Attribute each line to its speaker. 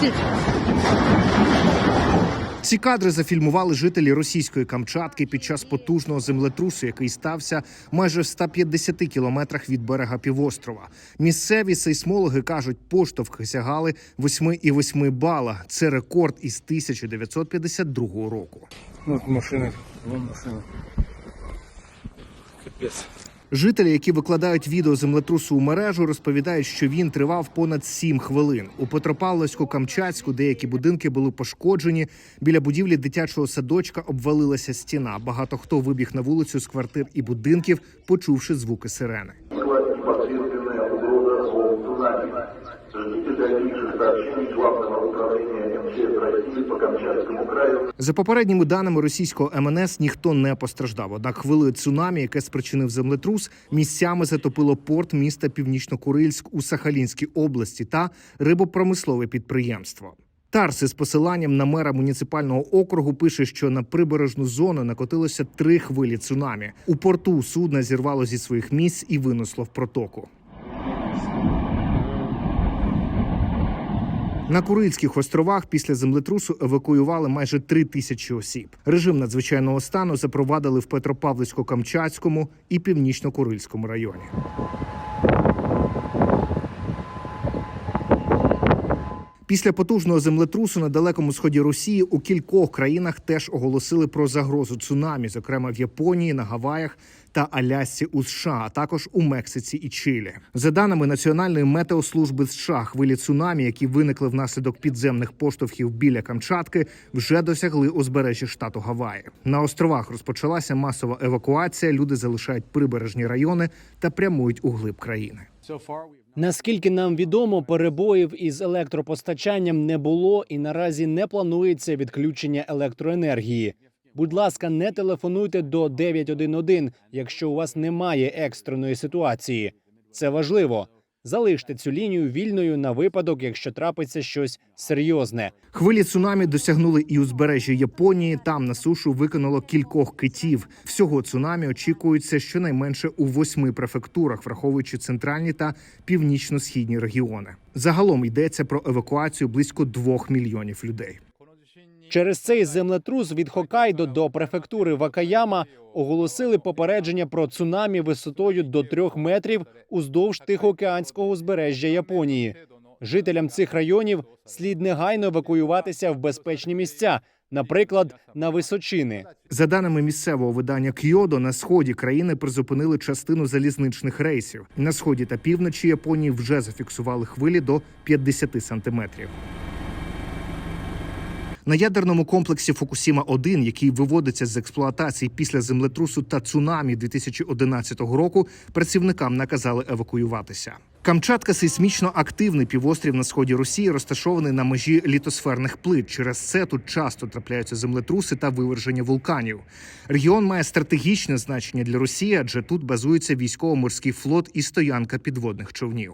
Speaker 1: Пусти. Ці кадри зафільмували жителі російської Камчатки під час потужного землетрусу, який стався майже в 150 кілометрах від берега півострова. Місцеві сейсмологи кажуть, поштовхи сягали 8,8 бала. Це рекорд із 1952 року.
Speaker 2: Ну, машини, вон машина. Капець.
Speaker 1: Жителі, які викладають відео землетрусу у мережу, розповідають, що він тривав понад сім хвилин. У Петропавловську-Камчатську деякі будинки були пошкоджені. Біля будівлі дитячого садочка обвалилася стіна. Багато хто вибіг на вулицю з квартир і будинків, почувши звуки сирени. За попередніми даними російського МНС, ніхто не постраждав. Однак хвилею цунамі, яке спричинив землетрус, місцями затопило порт міста Північно-Курильськ у Сахалінській області та рибопромислове підприємство. Тарси з посиланням на мера муніципального округу пише, що на прибережну зону накотилося три хвилі цунамі. У порту судна зірвало зі своїх місць і винесло в протоку. На Курильських островах після землетрусу евакуювали майже три тисячі осіб. Режим надзвичайного стану запровадили в Петропавловську-Камчатському і Північно-Курильському районі. Після потужного землетрусу на далекому сході Росії у кількох країнах теж оголосили про загрозу цунамі, зокрема в Японії, на Гаваях та Алясці у США, а також у Мексиці і Чилі. За даними Національної метеослужби США, хвилі цунамі, які виникли внаслідок підземних поштовхів біля Камчатки, вже досягли узбережжя штату Гаваї. На островах розпочалася масова евакуація. Люди залишають прибережні райони та прямують у глиб країни.
Speaker 3: Наскільки нам відомо, перебоїв із електропостачанням не було і наразі не планується відключення електроенергії. Будь ласка, не телефонуйте до 911, якщо у вас немає екстреної ситуації. Це важливо. Залиште цю лінію вільною на випадок, якщо трапиться щось серйозне.
Speaker 1: Хвилі цунамі досягнули і узбережжя Японії. Там на сушу викинуло кількох китів. Всього цунамі очікується щонайменше у восьми префектурах, враховуючи центральні та північно-східні регіони. Загалом йдеться про евакуацію близько двох мільйонів людей.
Speaker 3: Через цей землетрус від Хокайдо до префектури Вакаяма оголосили попередження про цунамі висотою до трьох метрів уздовж Тихоокеанського узбережжя Японії. Жителям цих районів слід негайно евакуюватися в безпечні місця, наприклад, на височини.
Speaker 1: За даними місцевого видання Кйодо, на сході країни призупинили частину залізничних рейсів. На сході та півночі Японії вже зафіксували хвилі до 50 сантиметрів. На ядерному комплексі Фукусіма 1 який виводиться з експлуатації після землетрусу та цунамі 2011 року, працівникам наказали евакуюватися. Камчатка сейсмічно активний півострів на сході Росії, розташований на межі літосферних плит. Через це тут часто трапляються землетруси та виверження вулканів. Регіон має стратегічне значення для Росії, адже тут базується військово-морський флот і стоянка підводних човнів.